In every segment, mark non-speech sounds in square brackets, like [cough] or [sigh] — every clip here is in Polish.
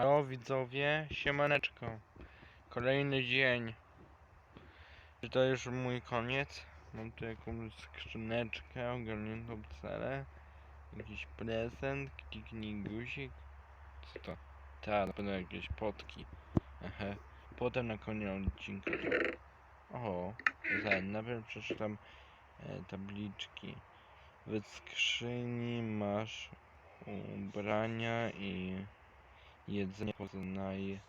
Halo widzowie, siemaneczko. Kolejny dzień. Czy to już mój koniec? Mam tu jakąś skrzyneczkę, ogarniętą celę. Jakiś prezent, kliknij guzik. Co to? Tak, na pewno jakieś potki. Ehe. Potem na koniec odcinka. O, ten, najpierw przeczytam e, tabliczki. W skrzyni masz ubrania i jedzenie poznaj.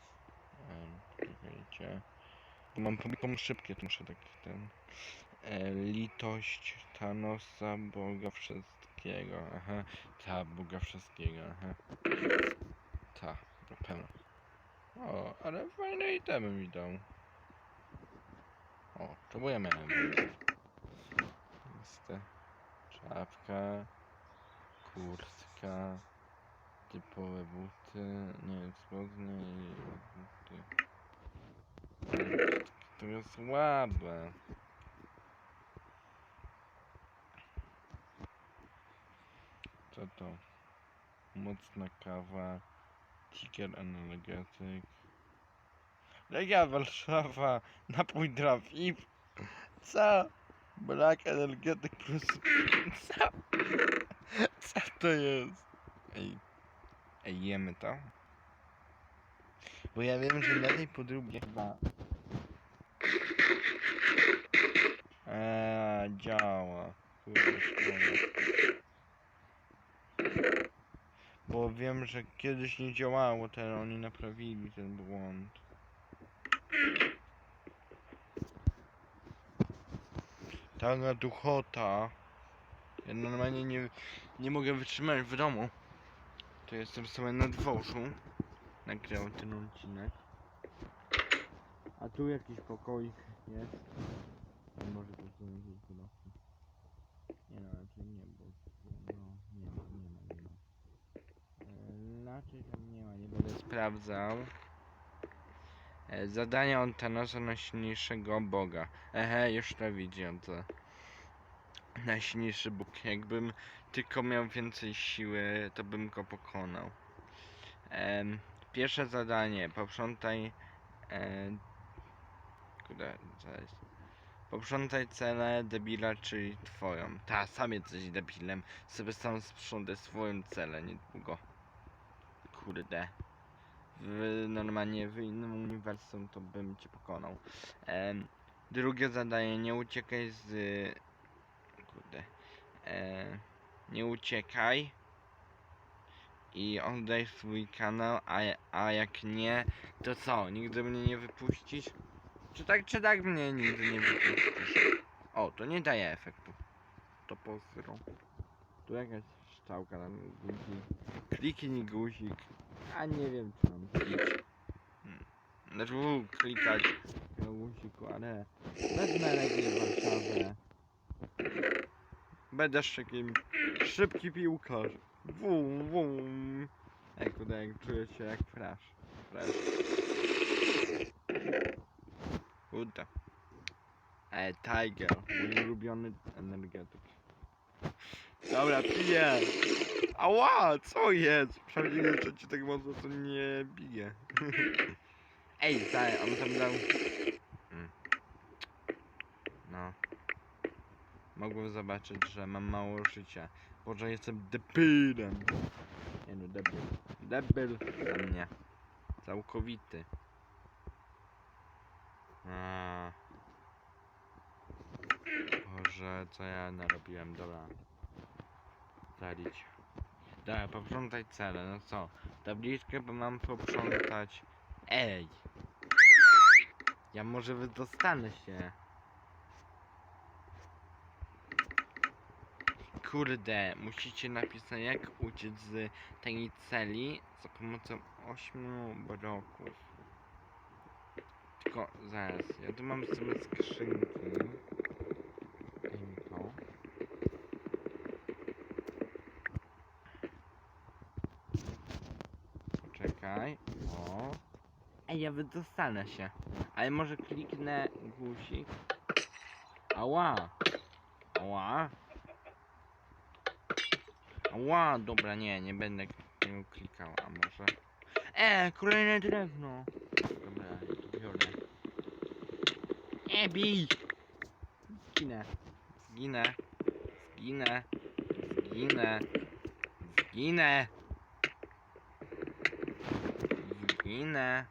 Czekajcie. Bo Mam publiką szybkie, to muszę tak ten. E, litość Thanosa, Boga wszystkiego. Aha. Ta, Boga wszystkiego, aha. Ta, na pewno. O, ale fajne itemy mi dał. O, to bo ja czapka, kurtka, typowe buty, nie, spodnie i buty. To jest słabe. Co to? Mocna kawa, ticker energetyk. Legia Warszawa, napój dla VIP. Co? Black energetyk plus... Co? Co to jest? Ej, ej, jemy to? Bo ja wiem, że na tej podróbie chyba... Eee, działa. Kurde. Bo wiem, że kiedyś nie działało, teraz oni naprawili ten błąd. Taka duchota. Ja normalnie nie, nie mogę wytrzymać w domu. To jestem sobie na dworzu. Nagrał ten odcinek. A tu jakiś pokoik jest. Może to są jakieś wydawcy. Nie no, raczej nie, bo no, nie ma, nie ma, nie ma. E, raczej tam nie ma, nie będę sprawdzał. E, zadania od Thanosa najsilniejszego boga. Ehe, już to widzę, to najsilniejszy bóg. Jakbym tylko miał więcej siły, to bym go pokonał. Pierwsze zadanie, poprzątaj... E, kurde, zaraz. Poprzątaj celę debila, czyli twoją. Ta, sam jesteś debilem. Sobie sam sprzątaj swoją celę niedługo. Kurde. W, normalnie w innym uniwersum to bym cię pokonał. Drugie zadanie, nie uciekaj z... Kurde. E, nie uciekaj. I oddaj swój kanał, a, a jak nie, to co? Nigdy mnie nie wypuścisz? Czy tak, czy tak mnie nigdy nie wypuścisz? O, to nie daje efektu. To pozdro. Tu jakaś szczałka na guzik. Kliknij guzik. A nie wiem czy mam klikać. Hmm. Znaczy klikać na guziku, ale wezmę Legię Warszawę. Będę takim szybki piłkarz. Wum, wum. Ej, kurde, czuję się jak flash. Flash. Kurde. E, Tiger, mój ulubiony energetyk. Dobra, piję. Ała, co jest? Przynajmniej jeszcze ci tak mocno to nie bije. [laughs] Ej, daj, on tam dał... Mm. No. Mogłem zobaczyć, że mam mało życia. Boże, jestem debilem. Nie no, debil. Debil dla mnie. Całkowity. A. Boże, co ja narobiłem, dobra. Zalić. Dobra, poprzątaj cele, no co? Tabliczkę, bo mam poprzątać. Ej! Ja może wydostanę się. Kurde, musicie napisać jak uciec z tej celi za pomocą ośmiu bloków. Tylko zaraz, ja tu mam sobie skrzynki. To. Poczekaj. O. Ej, ja wydostanę się. Ale może kliknę guzik. Ała. Ała. Ała, dobra, nie, nie będę klikał, a może... E, kolejne drewno. Dobra, to biorę. Nie bij! Zginę. Zginę. Zginę. Zginę. Zginę. Zginę.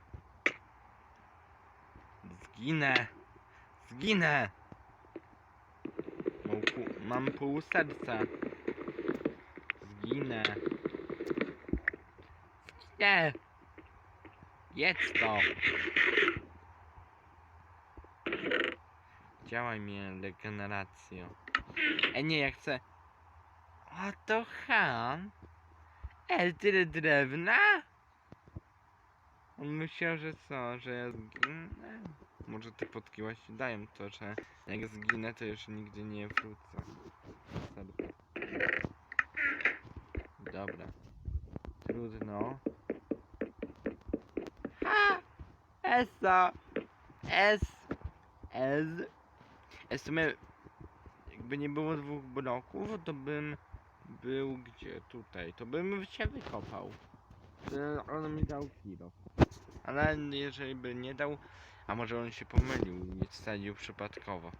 Zginę. Zginę. Mam pół serca. Zginę. Nie. Jedz to. Działaj mnie regeneracją. E nie, ja chcę. A to ham. E, tyle drewna? On myślał, że co, że ja zginę? Może te potki właśnie dają to, że jak zginę, to już nigdy nie wrócę. Sorry. Dobra. Trudno. Ha! Esa! S! S! S w sumie, jakby nie było dwóch bloków, to bym był gdzie? Tutaj. To bym się wykopał. On mi dał kilo. Ale jeżeli by nie dał, a może on się pomylił i wsadził przypadkowo.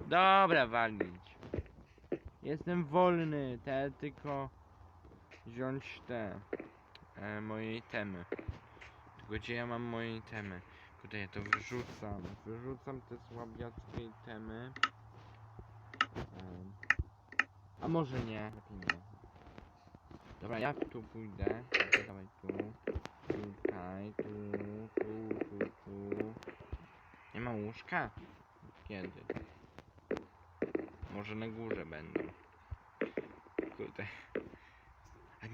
Dobra, walić. Jestem wolny, te tylko wziąć te e, moje temy. Tylko gdzie ja mam moje temy? Kurde, ja to wyrzucam. Wyrzucam te słabiackie temy. Em, a może nie, nie. Dobra, ja tu pójdę. Dawaj tu. Tutaj, tu, tu, tu, tu. Nie ma łóżka? Kiedy? Może na górze będą. Kurde.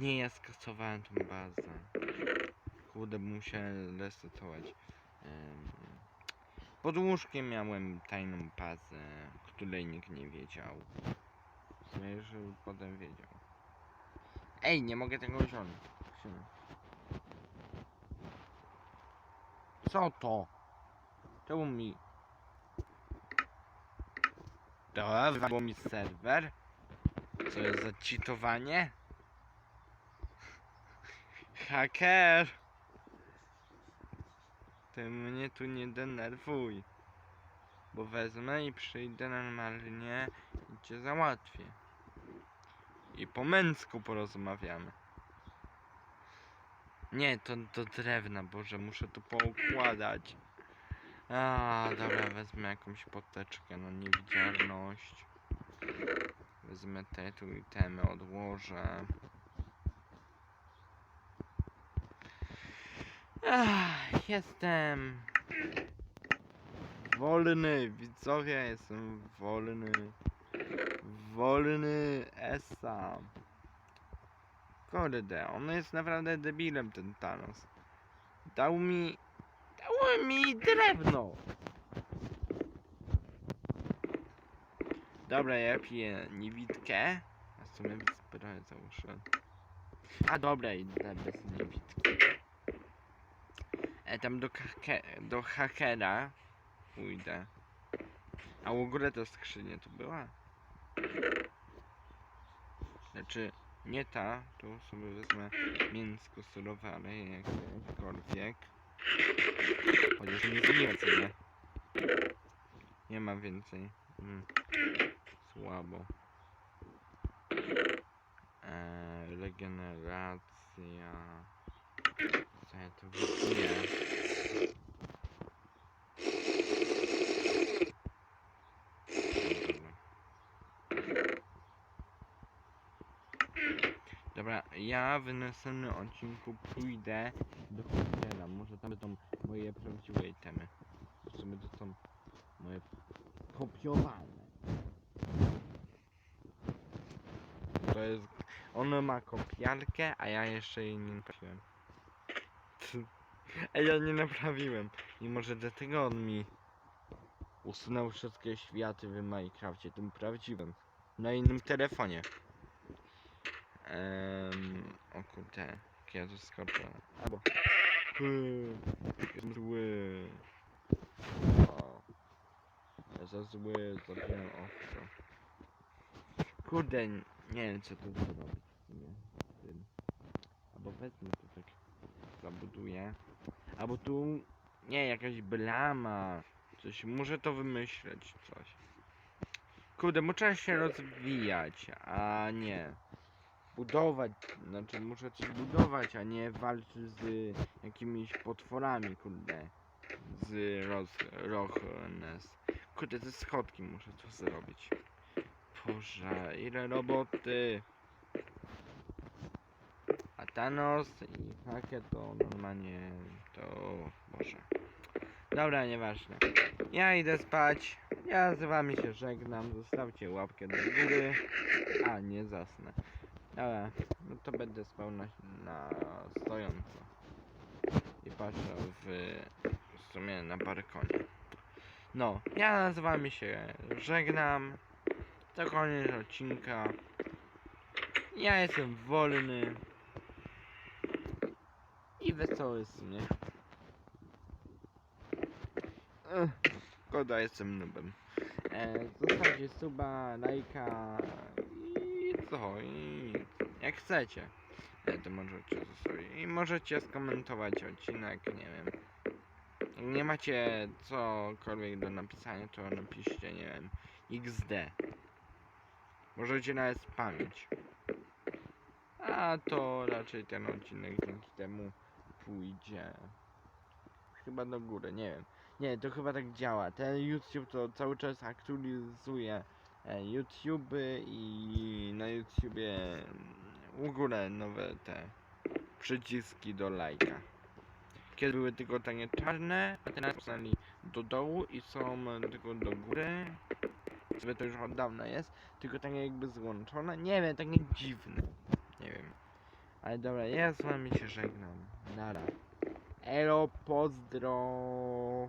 Nie, ja skasowałem tą bazę. Kurde, muszę resetować. Pod łóżkiem miałem tajną bazę, której nikt nie wiedział. W sumie, że potem wiedział. Ej, nie mogę tego wziąć. Co to? Czemu mi... Wywaliło mi serwer? Co jest za cheatowanie? Haker! Ty mnie tu nie denerwuj. Bo wezmę i przyjdę normalnie i cię załatwię. I po męsku porozmawiamy. Nie, to do drewna, Boże, muszę to poukładać. A, dobra, wezmę jakąś poteczkę na niewidzialność. Wezmę te tu i temy, odłożę. Ach, jestem wolny, widzowie, jestem wolny. Wolny Esa. Kurde, on jest naprawdę debilem ten Thanos. Dał mi... Dał mi drewno! Dobra, ja piję niewidkę. A w sumie zbroję załóżę. A dobra, idę bez niewidki. E, tam do, do hakera pójdę. A u góry to skrzynia tu była? Znaczy, nie ta, tu sobie wezmę mięsko surowe, ale jakiekolwiek. Chociaż zmienię co nie? Nie ma więcej. Mm. Słabo. Eee, regeneracja. Co ja tu? Dobra, ja w następnym odcinku pójdę do hotela. Może tam będą moje prawdziwe itemy. Sumie to są moje kopiowane. To jest... On ma kopiarkę, a ja jeszcze jej nie naprawiłem. Ej, ja nie naprawiłem. I może dlatego on mi usunął wszystkie światy w Minecrafcie, tym prawdziwym. Na innym telefonie. Um, o kurde, jak ja tu skoczę. Albo... Zły. O. Ja za zły, zabiłem owce. Kurde, nie wiem co tu zrobić. tym. Albo wezmę to psuje. Albo tu, nie, jakaś blama. Coś, muszę to wymyśleć, coś. Kurde, muszę się rozwijać, a nie budować, znaczy muszę coś budować, a nie walczyć z jakimiś potworami, kurde. Z Rochnes. Kurde, te schodki muszę tu zrobić. Boże, ile roboty. Thanos i Hake to normalnie to... Boże. Dobra, nieważne. Ja idę spać. Ja z wami się żegnam. Zostawcie łapkę do góry. A, nie zasnę. Dobra, no to będę spał na, na stojąco. I patrzę w, w sumie na balkonie. No, ja z wami się żegnam. To koniec odcinka. Ja jestem wolny. I wesoły w sumie. Ech, Szkoda, jestem nubem. E, zostawcie suba, lajka i co? I jak chcecie. E, to możecie zostawić. I możecie skomentować odcinek, nie wiem. Jak nie macie cokolwiek do napisania, to napiszcie, nie wiem, XD. Możecie nawet spamić. A to raczej ten odcinek dzięki temu pójdzie. Chyba do góry, nie wiem. Nie, to chyba tak działa. Ten YouTube to cały czas aktualizuje e, YouTube i na YouTubie mm, w ogóle nowe te przyciski do lajka. Kiedy były tylko takie czarne, a teraz pisali do dołu i są tylko do góry. Sobie to już od dawna jest, tylko tak jakby złączone. Nie wiem, takie dziwne. Nie wiem. Ale dobra, ja z wami się żegnam. Nara. Elo, pozdro.